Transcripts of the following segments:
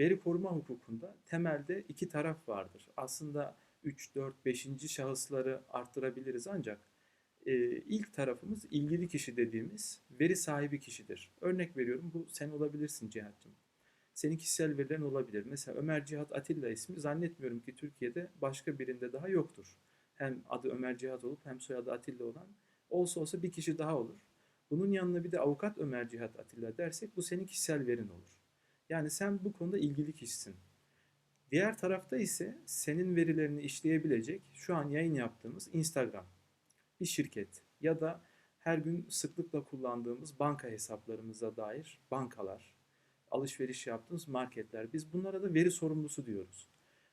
veri koruma hukukunda temelde iki taraf vardır. Aslında 3, 4, 5. şahısları arttırabiliriz ancak e, ilk tarafımız ilgili kişi dediğimiz veri sahibi kişidir. Örnek veriyorum bu sen olabilirsin Cihat'cığım. Senin kişisel verilerin olabilir. Mesela Ömer Cihat Atilla ismi zannetmiyorum ki Türkiye'de başka birinde daha yoktur. Hem adı Ömer Cihat olup hem soyadı Atilla olan olsa olsa bir kişi daha olur. Bunun yanına bir de avukat Ömer Cihat Atilla dersek bu senin kişisel verin olur. Yani sen bu konuda ilgili kişisin. Diğer tarafta ise senin verilerini işleyebilecek şu an yayın yaptığımız Instagram, bir şirket ya da her gün sıklıkla kullandığımız banka hesaplarımıza dair bankalar, alışveriş yaptığımız marketler. Biz bunlara da veri sorumlusu diyoruz.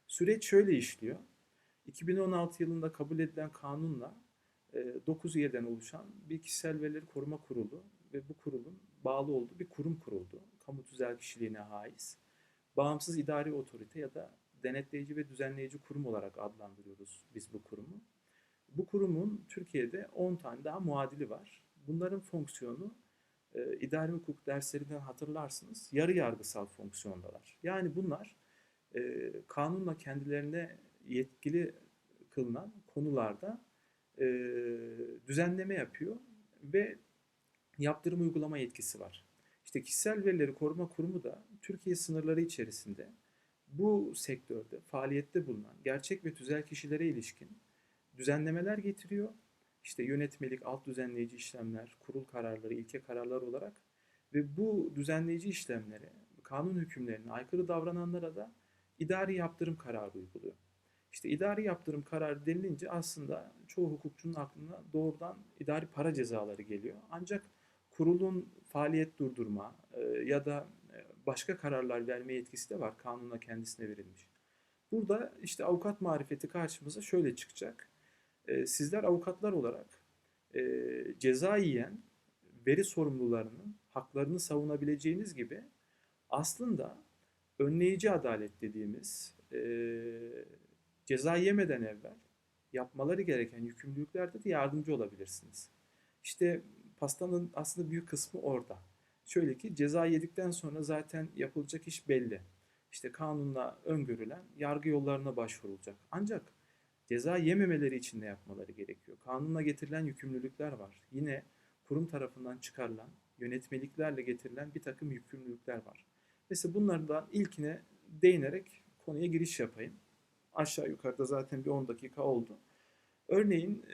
Süreç şöyle işliyor. 2016 yılında kabul edilen kanunla 9 üyeden oluşan bir kişisel verileri koruma kurulu ve bu kurulun bağlı olduğu bir kurum kuruldu. Kamu tüzel kişiliğine haiz. Bağımsız idari otorite ya da denetleyici ve düzenleyici kurum olarak adlandırıyoruz biz bu kurumu. Bu kurumun Türkiye'de 10 tane daha muadili var. Bunların fonksiyonu e, idari hukuk derslerinden hatırlarsınız yarı yargısal fonksiyondalar. Yani bunlar e, kanunla kendilerine yetkili kılınan konularda e, düzenleme yapıyor ve yaptırım uygulama yetkisi var. İşte kişisel verileri koruma kurumu da Türkiye sınırları içerisinde bu sektörde faaliyette bulunan gerçek ve tüzel kişilere ilişkin düzenlemeler getiriyor. İşte yönetmelik, alt düzenleyici işlemler, kurul kararları, ilke kararlar olarak ve bu düzenleyici işlemlere, kanun hükümlerine aykırı davrananlara da idari yaptırım kararı uyguluyor. İşte idari yaptırım kararı denilince aslında çoğu hukukçunun aklına doğrudan idari para cezaları geliyor. Ancak kurulun faaliyet durdurma e, ya da başka kararlar verme yetkisi de var kanunla kendisine verilmiş. Burada işte avukat marifeti karşımıza şöyle çıkacak. E, sizler avukatlar olarak e, ceza yiyen veri sorumlularının haklarını savunabileceğiniz gibi aslında önleyici adalet dediğimiz e, ceza yemeden evvel yapmaları gereken yükümlülüklerde de yardımcı olabilirsiniz. İşte pastanın aslında büyük kısmı orada. Şöyle ki ceza yedikten sonra zaten yapılacak iş belli. İşte kanunla öngörülen yargı yollarına başvurulacak. Ancak ceza yememeleri için ne yapmaları gerekiyor? Kanunla getirilen yükümlülükler var. Yine kurum tarafından çıkarılan yönetmeliklerle getirilen bir takım yükümlülükler var. Mesela bunlardan ilkine değinerek konuya giriş yapayım. Aşağı yukarıda zaten bir 10 dakika oldu. Örneğin